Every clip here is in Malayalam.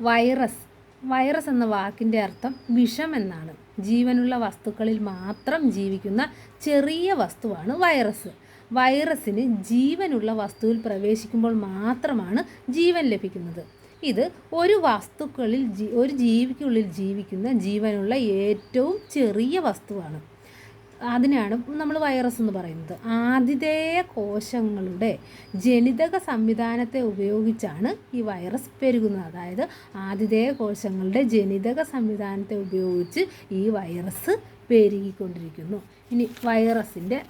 വൈറസ്. വൈറസ് എന്ന വാക്കിന്റെ അർത്ഥം വിഷം എന്നാണ്. ജീവനുള്ള വസ്തുക്കളിൽ മാത്രം ജീവിക്കുന്ന ചെറിയ വസ്തുവാണ് വൈറസ്. വൈറസിന് ജീവനുള്ള വസ്തുവിൽ പ്രവേശിക്കുമ്പോൾ മാത്രമാണ് ജീവൻ ലഭിക്കുന്നത്. ഇത് ഒരു വസ്തുക്കളിൽ ഒരു ജീവിക്കുള്ളിൽ ജീവിക്കുന്ന ജീവനുള്ള ഏറ്റവും ചെറിയ വസ്തുവാണ്. അതിനാണ് നമ്മൾ വൈറസ് എന്ന് പറയുന്നത്. ആതിഥേയ കോശങ്ങളുടെ ജനിതക സംവിധാനത്തെ ഉപയോഗിച്ചാണ് ഈ വൈറസ് പെരുകുന്നത്. അതായത് ആതിഥേയ കോശങ്ങളുടെ ജനിതക സംവിധാനത്തെ ഉപയോഗിച്ച് ഈ വൈറസ് പെരുകിക്കൊണ്ടിരിക്കുന്നു. ഇനി വൈറസിന്റെ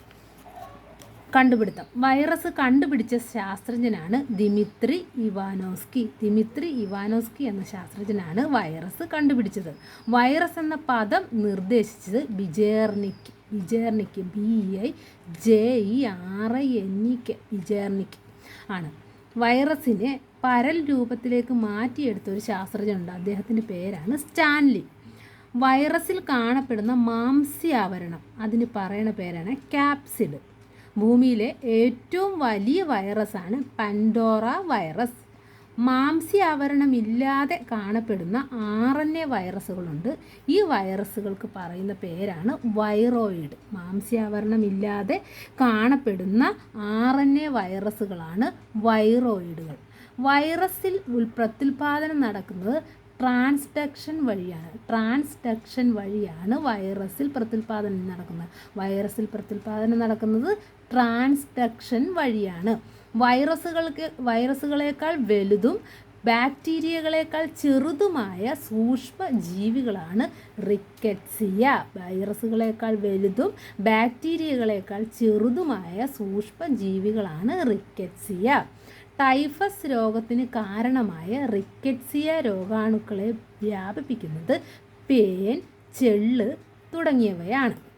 കണ്ടുപിടുത്തം. വൈറസ് കണ്ടുപിടിച്ച ശാസ്ത്രജ്ഞനാണ് ദിമിത്രി ഇവാനോസ്കി. ദിമിത്രി ഇവാനോസ്കി എന്ന ശാസ്ത്രജ്ഞനാണ് വൈറസ് കണ്ടുപിടിച്ചത്. വൈറസ് എന്ന പദം നിർദ്ദേശിച്ചത് Beijerinck Beijerinck B I J E R I N C K Beijerinck ആണ്. വൈറസിനെ പരൽ രൂപത്തിലേക്ക് മാറ്റിയെടുത്ത ഒരു ശാസ്ത്രജ്ഞനുണ്ട്. അദ്ദേഹത്തിന്റെ പേരാണ് സ്റ്റാൻലി. വൈറസിൽ കാണപ്പെടുന്ന മാംസ്യാവരണം അതിന് പറയുന്ന പേരാണ് ക്യാപ്സിഡ്. ഭൂമിയിലെ ഏറ്റവും വലിയ വൈറസാണ് പൻഡോറ വൈറസ്. മാംസ്യാവരണമില്ലാതെ കാണപ്പെടുന്ന ആർ എൻ എ വൈറസുകളുണ്ട്. ഈ വൈറസുകൾക്ക് പറയുന്ന പേരാണ് വൈറോയിഡ്. മാംസ്യാവരണമില്ലാതെ കാണപ്പെടുന്ന ആർ എൻ എ വൈറസുകളാണ് വൈറോയിഡുകൾ. വൈറസിൽ പ്രത്യുൽപാദനം നടക്കുന്നത് ട്രാൻസ്ഡക്ഷൻ വഴിയാണ്. ട്രാൻസ്ഡക്ഷൻ വഴിയാണ് വൈറസിൽ പ്രത്യുൽപാദനം നടക്കുന്നത്. വൈറസിൽ പ്രത്യുൽപാദനം നടക്കുന്നത് ട്രാൻസ്ഡക്ഷൻ വഴിയാണ്. വൈറസുകൾക്ക് വൈറസുകളേക്കാൾ വലുതും ബാക്ടീരിയകളേക്കാൾ ചെറുതുമായ സൂക്ഷ്മ ജീവികളാണ് റിക്കറ്റ്സിയ. വൈറസുകളേക്കാൾ വലുതും ബാക്ടീരിയകളേക്കാൾ ചെറുതുമായ സൂക്ഷ്മ ജീവികളാണ് റിക്കറ്റ്സിയ. ടൈഫസ് രോഗത്തിന് കാരണമായ റിക്കറ്റ്സിയ രോഗാണുക്കളെ വ്യാപിപ്പിക്കുന്നത് പേൻ ചെള്ള് തുടങ്ങിയവയാണ്.